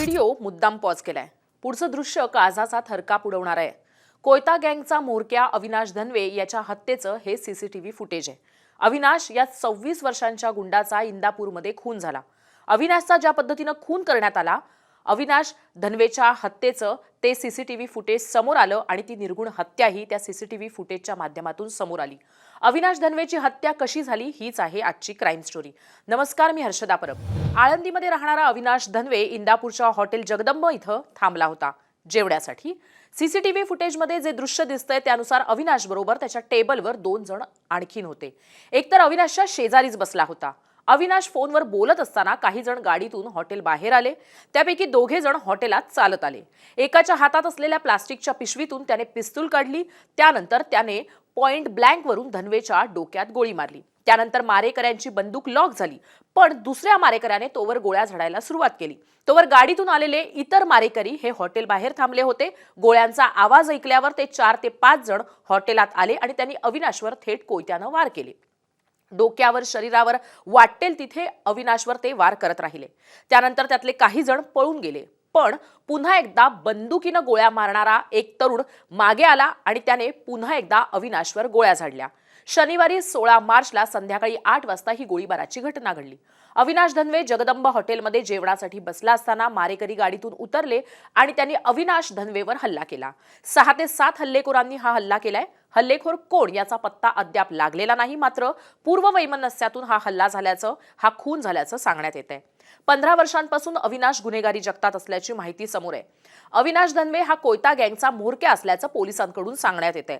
Video मुद्दाम pause केलाय. पुढचं दृश्य काळजाचा थरकाप उडवणार आहे. कोयता गँगचा मोरक्या अविनाश धनवे याच्या हत्येचं हे सीसीटीव्ही फुटेज आहे. अविनाश या सव्वीस वर्षांच्या गुंडाचा इंदापूरमध्ये खून झाला. अविनाशचा ज्या पद्धतीनं खून करण्यात आला अविनाश धनवेच्या हत्येचं ते सीसीटीव्ही फुटेज समोर आलं आणि ती निर्गुण हत्याही त्या सीसीटीव्ही फुटेजच्या माध्यमातून समोर आली. अविनाश धनवेची हत्या कशी झाली हीच आहे आजची क्राईम स्टोरी नमस्कार मी हर्षदा परब. आळंदीमध्ये राहणारा अविनाश धनवे इंदापूरच्या हॉटेल जगदंब इथं थांबला होता. जेवण्यासाठी सीसीटीव्ही फुटेजमध्ये जे दृश्य दिसतंय त्यानुसार अविनाश बरोबर त्याच्या टेबलवर दोन जण आणखीन होते. एकतर अविनाशच्या शेजारीच बसला होता. अविनाश फोनवर बोलत असताना काही जण गाडीतून हॉटेल बाहेर आले. त्यापैकी दोघे जण हॉटेलात चालत आले. एकाच्या हातात असलेल्या प्लास्टिकच्या पिशवीतून त्याने पिस्तूल काढली. त्यानंतर त्याने पॉइंट ब्लँकवरून धनवेच्या डोक्यात गोळी मारली. त्यानंतर मारेकऱ्यांची बंदूक लॉक झाली. पण दुसऱ्या मारेकऱ्याने तोवर गोळ्या झाडायला सुरुवात केली. तोवर गाडीतून आलेले इतर मारेकरी हे हॉटेल बाहेर थांबले होते. गोळ्यांचा आवाज ऐकल्यावर ते चार ते पाच जण हॉटेलात आले आणि त्यांनी अविनाशवर थेट कोयत्यानं वार केले. डोक्यावर शरीरावर वाटेल तिथे अविनाशवर ते वार करत राहिले. त्यानंतर त्यातले काही जण पळून गेले. पण पुन्हा एकदा बंदुकीनं गोळ्या मारणारा एक तरुण मागे आला आणि त्याने पुन्हा एकदा अविनाशवर गोळ्या झाडल्या. शनिवारी सोळा मार्चला संध्याकाळी आठ वाजता ही गोळीबाराची घटना घडली. अविनाश धनवे जगदंब हॉटेलमध्ये जेवणासाठी बसला असताना मारेकरी गाडीतून उतरले आणि त्यांनी अविनाश धनवेवर हल्ला केला. सहा ते सात हल्लेखोरांनी हा हल्ला केलाय. हल्लेखोर कोण याचा पत्ता अद्याप लागलेला नाही मात्र पूर्व वैमनस्यातून हा हल्ला झाल्याचं हा खून झाल्याचं सांगण्यात येत आहे पंधरा वर्षांपासून अविनाश गुन्हेगारी जगतात असल्याची माहिती समोर आहे. अविनाश धनवे हा कोयता गँगचा म्होरक्या असल्याचं पोलिसांकडून सांगण्यात येत आहे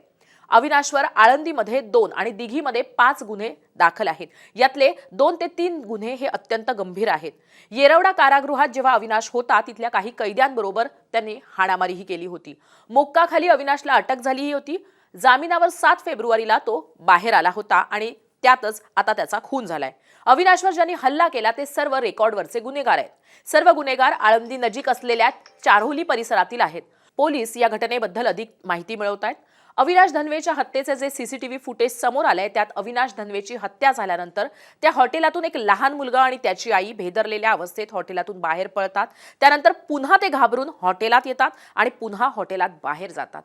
अविनाशवर आळंदीमध्ये दोन आणि दिघीमध्ये पाच गुन्हे दाखल आहेत. यातले दोन ते तीन गुन्हे हे अत्यंत गंभीर आहेत. येरवडा कारागृहात जेव्हा अविनाश होता तिथल्या काही कैद्यांबरोबर त्यांनी हाणामारीही केली होती. मोक्काखाली अविनाशला अटक झालीही होती. जामिनावर सात फेब्रुवारीला तो बाहेर आला होता आणि त्यातच आता त्याचा खून झालाय. अविनाशवर ज्यांनी हल्ला केला ते सर्व रेकॉर्डवरचे गुन्हेगार आहेत. सर्व गुन्हेगार आळंदी नजीक असलेल्या चारोली परिसरातील आहेत. पोलीस या घटनेबद्दल अधिक माहिती मिळवत आहेत. अविनाश धनवेच्या हत्येचे जे सीसीटीव्ही फुटेज समोर आलंय त्यात अविनाश धनवेची हत्या झाल्यानंतर त्या हॉटेलातून एक लहान मुलगा आणि त्याची आई भेदरलेल्या अवस्थेत हॉटेलातून बाहेर पळतात. त्यानंतर पुन्हा ते घाबरून हॉटेलात येतात आणि पुन्हा हॉटेलात बाहेर जातात.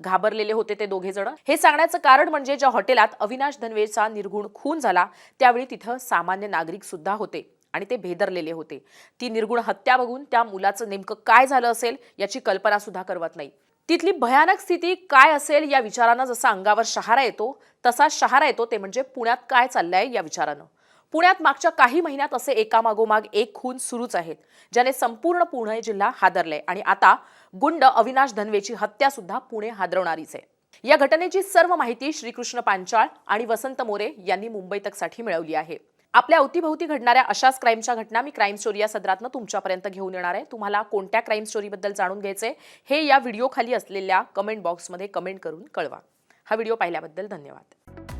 घाबरलेले होते ते दोघे जण. हे सांगण्याचं कारण म्हणजे ज्या हॉटेलात अविनाश धनवेचा निर्गुण खून झाला त्यावेळी तिथं सामान्य नागरिक सुद्धा होते आणि ते भेदरलेले होते. ती निर्गुण हत्या बघून त्या मुलाचं नेमकं काय झालं असेल याची कल्पना सुद्धा करवत नाही. तिथली भयानक स्थिती काय असेल या विचारानं जसा अंगावर शहारा येतो तसा शहारा येतो ते म्हणजे पुण्यात काय चाललंय या विचारानं. पुण्यात मागच्या काही महिन्यात असे एकामागोमाग एक खून सुरूच आहेत ज्याने संपूर्ण पुणे जिल्हा हादरले. आणि आता गुंड अविनाश धनवेची हत्या सुद्धा पुणे हादरवणारीच आहे. या घटनेची सर्व माहिती श्रीकृष्ण पांचाळ आणि वसंत मोरे यांनी मुंबई तकसाठी मिळवली आहे. आपल्या अवतीभोवती घडणाऱ्या अशाच क्राईमच्या घटना मी क्राईम स्टोरी या सदरातनं तुमच्यापर्यंत घेऊन येणार आहे. तुम्हाला कोणत्या क्राईम स्टोरीबद्दल जाणून घ्यायचे हे या व्हिडिओ खाली असलेल्या कमेंट बॉक्समध्ये कमेंट करून कळवा. हा व्हिडिओ पाहिल्याबद्दल धन्यवाद.